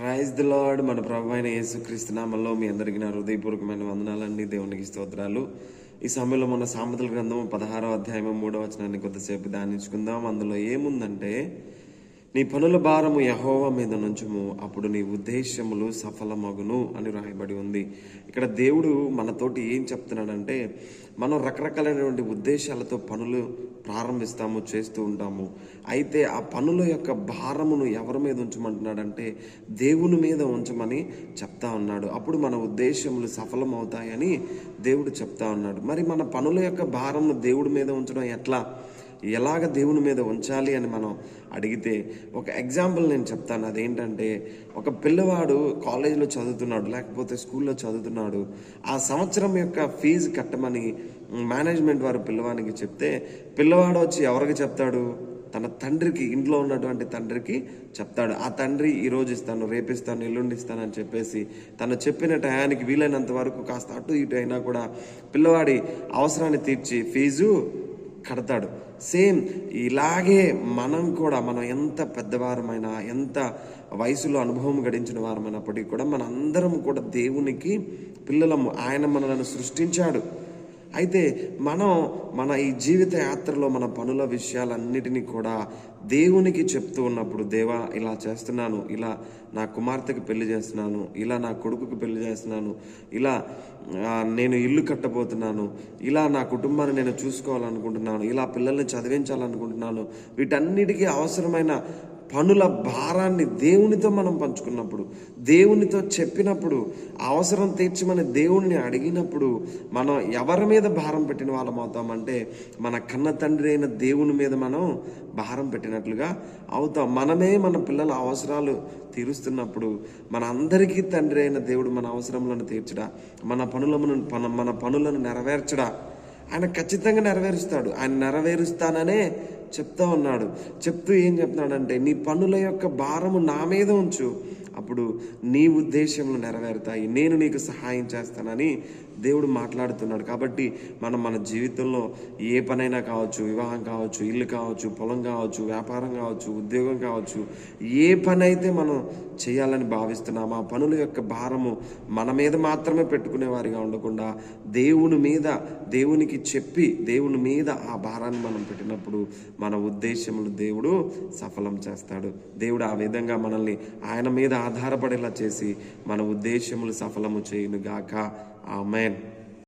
Praise the lord. మన ప్రభు అయిన యేసుక్రీస్తు నామంలో మీ అందరికీ నా హృదయపూర్వకమైన వందనాలండి దేవునికి స్తోత్రాలు. ఈ సమయంలో మన సామెతల గ్రంథం పదహారో అధ్యాయం మూడో వచనాన్ని కొద్దిసేపు ధ్యానించుకుందాం. అందులో ఏముందంటే నీ పనుల భారము యహోవ మీద నుంచుము. అప్పుడు నీ ఉద్దేశములు సఫలమగును అని రాయబడి ఉంది. ఇక్కడ దేవుడు మనతోటి ఏం చెప్తున్నాడంటే మనం రకరకాలైనటువంటి ఉద్దేశాలతో పనులు ప్రారంభిస్తాము చేస్తూ ఉంటాము. అయితే ఆ పనుల యొక్క భారమును ఎవరి మీద ఉంచమంటున్నాడంటే దేవుని మీద ఉంచమని చెప్తా ఉన్నాడు. అప్పుడు మన ఉద్దేశములు సఫలమవుతాయని దేవుడు చెప్తా ఉన్నాడు. మరి మన పనుల యొక్క భారమును దేవుడి మీద ఉంచడం ఎట్లా? ఎలాగ దేవుని మీద ఉంచాలి అని మనం అడిగితే ఒక ఎగ్జాంపుల్ నేను చెప్తాను. అదేంటంటే ఒక పిల్లవాడు కాలేజీలో చదువుతున్నాడు లేకపోతే స్కూల్లో చదువుతున్నాడు. ఆ సంవత్సరం యొక్క ఫీజు కట్టమని మేనేజ్మెంట్ వారు పిల్లవానికి చెప్తే పిల్లవాడు వచ్చి ఎవరికి చెప్తాడు? తన తండ్రికి ఇంట్లో ఉన్నటువంటి తండ్రికి చెప్తాడు. ఆ తండ్రి ఈ రోజు ఇస్తాను రేపిస్తాను ఎల్లుండి ఇస్తాను అని చెప్పేసి తను చెప్పిన టయానికి వీలైనంత వరకు కాస్త అటు ఇటు అయినా కూడా పిల్లవాడి అవసరాన్ని తీర్చి ఫీజు కడతాడు. సేమ్ ఇలాగే మనం కూడా మనం ఎంత పెద్దవారమైనా ఎంత వయసులో అనుభవం గడించిన వారమైనప్పటికీ కూడా మన అందరం కూడా దేవునికి పిల్లలము ఆయన మనలను సృష్టించాడు. అయితే మనం మన ఈ జీవిత యాత్రలో మన పనుల విషయాలన్నిటినీ కూడా దేవునికి చెప్తూ ఉన్నప్పుడు దేవా ఇలా చేస్తున్నాను ఇలా నా కుమార్తెకి పెళ్ళి చేస్తున్నాను ఇలా నా కొడుకుకి పెళ్ళి చేస్తున్నాను ఇలా నేను ఇల్లు కట్టబోతున్నాను ఇలా నా కుటుంబాన్ని నేను చూసుకోవాలనుకుంటున్నాను ఇలా పిల్లల్ని చదివించాలనుకుంటున్నాను వీటన్నిటికీ అవసరమైన పనుల భారాన్ని దేవునితో మనం పంచుకున్నప్పుడు దేవునితో చెప్పినప్పుడు అవసరం తీర్చమని దేవుణ్ణి అడిగినప్పుడు మనం ఎవరి మీద భారం పెట్టిన వాళ్ళం అవుతామంటే మన కన్న తండ్రి అయిన దేవుని మీద మనం భారం పెట్టినట్లుగా అవుతాం. మనమే మన పిల్లల అవసరాలు తీరుస్తున్నప్పుడు మన అందరికీ తండ్రి అయిన దేవుడు మన అవసరములను తీర్చడా మన పనులను మన మన పనులను నెరవేర్చడా ఆయన ఖచ్చితంగా నెరవేరుస్తాడు. ఆయన నెరవేరుస్తాననే చెప్తా ఉన్నాడు. చెప్తూ ఏం చెప్తున్నాడంటే నీ పనుల యొక్క భారము నా మీద ఉంచు. అప్పుడు నీ ఉద్దేశములు నెరవేరుతాయి. నేను నీకు సహాయం చేస్తానని దేవుడు మాట్లాడుతున్నాడు. కాబట్టి మనం మన జీవితంలో ఏ పనైనా కావచ్చు వివాహం కావచ్చు ఇల్లు కావచ్చు పొలం కావచ్చు వ్యాపారం కావచ్చు ఉద్యోగం కావచ్చు ఏ పని అయితే మనం చేయాలని భావిస్తున్నాము? ఆ పనుల యొక్క భారము మన మీద మాత్రమే పెట్టుకునే వారిగా ఉండకుండా దేవుని మీద దేవునికి చెప్పి దేవుని మీద ఆ భారాన్ని మనం పెట్టినప్పుడు మన ఉద్దేశములు దేవుడు సఫలం చేస్తాడు. దేవుడు ఆ విధంగా మనల్ని ఆయన మీద ఆధారపడేలా చేసి మన ఉద్దేశములు సఫలము చేయును గాక ఆమెన్.